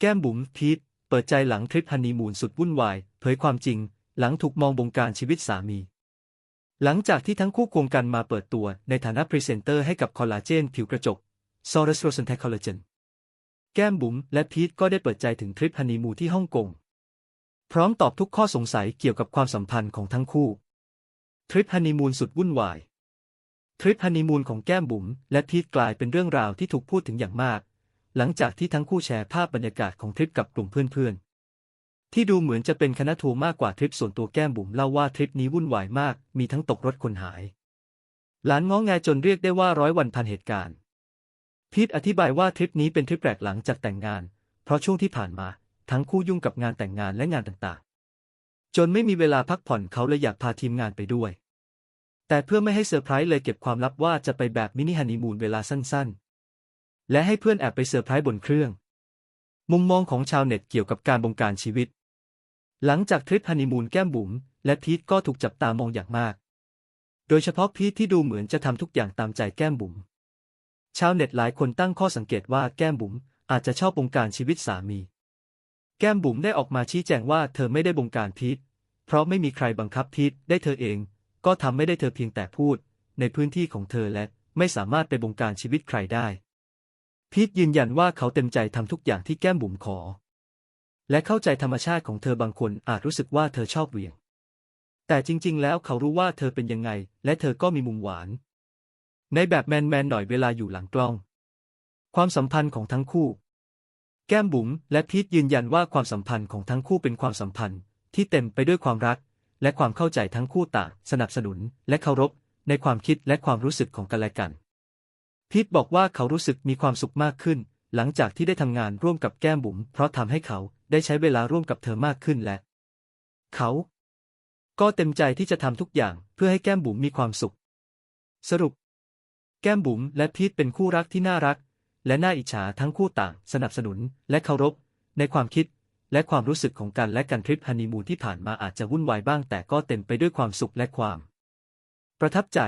แก้มบุ๋มพีทเปิดใจหลังทริปฮันนีมูนสุดวุ่นวาย เผยความจริง หลังถูกมองบงการชีวิตสามี หลังจากที่ทั้งคู่ควงกันมาเปิดตัวในฐานะพรีเซนเตอร์ให้กับคอลลาเจนผิวกระจก s o r u s r o s e n t e c Collagen แก้มบุ๋มและพีทก็ได้เปิดใจถึงทริปฮันนีมูนที่ฮ่องกง พร้อมตอบทุกข้อสงสัยเกี่ยวกับความสัมพันธ์ของทั้งคู่ ทริปฮันนีมูนสุดวุ่นวายทริปฮันนีมูนของแก้มบุ๋มและพีทกลายเป็นเรื่องราวที่ถูกพูดถึงอย่างมาก หลังจากที่ทั้งคู่แชร์ภาพบรรยากาศของทริปกับกลุ่มเพื่อนๆ ที่ดูเหมือนจะเป็นคณะทัวร์มากกว่าทริปส่วนตัวแก้มบุ๋มเล่าว่าทริปนี้วุ่นวายมาก มีทั้งตกรถคนหาย หลานง้อแงจนเรียกได้ว่าร้อยวันพันเหตุการณ์ พีทอธิบายว่าทริปนี้เป็นทริปแปลกหลังจากแต่งงาน เพราะช่วงที่ผ่านมา ทั้งคู่ยุ่งกับงานแต่งงานและงานต่างๆ จนไม่มีเวลาพักผ่อนเขาเลยอยากพาทีมงานไปด้วย แต่เพื่อไม่ให้เซอร์ไพรส์เลยเก็บความลับว่าจะไปแบบมินิฮันนีมูนเวลาสั้นๆ และให้เพื่อนแอบไปเซอร์ไพรส์บนเครื่อง มุมมองของชาวเน็ตเกี่ยวกับการบงการชีวิต หลังจากทริปฮันนีมูนแก้มบุ๋มและพีทก็ถูกจับตามองอย่างมาก โดยเฉพาะพีทที่ดูเหมือนจะทำทุกอย่างตามใจแก้มบุ๋ม ชาวเน็ตหลายคนตั้งข้อสังเกตว่าแก้มบุ๋มอาจจะชอบบงการชีวิตสามี แก้มบุ๋มได้ออกมาชี้แจงว่าเธอไม่ได้บงการพีทเพราะไม่มีใครบังคับพีทได้เธอเอง ก็ทำไม่ได้เธอเพียงแต่พูด ในพื้นที่ของเธอและไม่สามารถไปบงการชีวิตใครได้ พีทยืนยันว่าเขาเต็มใจทำทุกอย่างที่แก้มบุ๋มขอ และเข้าใจธรรมชาติของเธอบางคนอาจรู้สึกว่าเธอชอบเหวี่ยง แต่จริง ๆ แล้วเขารู้ว่าเธอเป็นยังไง และเธอก็มีมุมหวาน ในแบบแมนๆหน่อยเวลาอยู่หลังกล้อง ความสัมพันธ์ของทั้งคู่ แก้มบุ๋มและพีทยืนยันว่าความสัมพันธ์ของทั้งคู่เป็นความสัมพันธ์ ที่เต็มไปด้วยความรัก และความเข้าใจทั้งคู่ต่างสนับสนุน และเคารพ ในความคิดและความรู้สึกของกันและกัน พีทบอกว่าเขารู้สึกมีความสุขมากขึ้น หลังจากที่ได้ทำงานร่วมกับแก้มบุ๋มเพราะทำให้เขาได้ใช้เวลาร่วมกับเธอมากขึ้นและ เขา ก็เต็มใจที่จะทำทุกอย่างเพื่อให้แก้มบุ๋มมีความสุข สรุป แก้มบุ๋มและพีทเป็นคู่รักที่น่ารัก และน่าอิจฉาทั้งคู่ต่าง สนับสนุนและเคารพ ในความคิด และความรู้สึกของกันและกันทริปฮันนีมูนที่ผ่านมาอาจจะวุ่นวายบ้างแต่ก็เต็มไปด้วยความสุขและความ ประทับใจ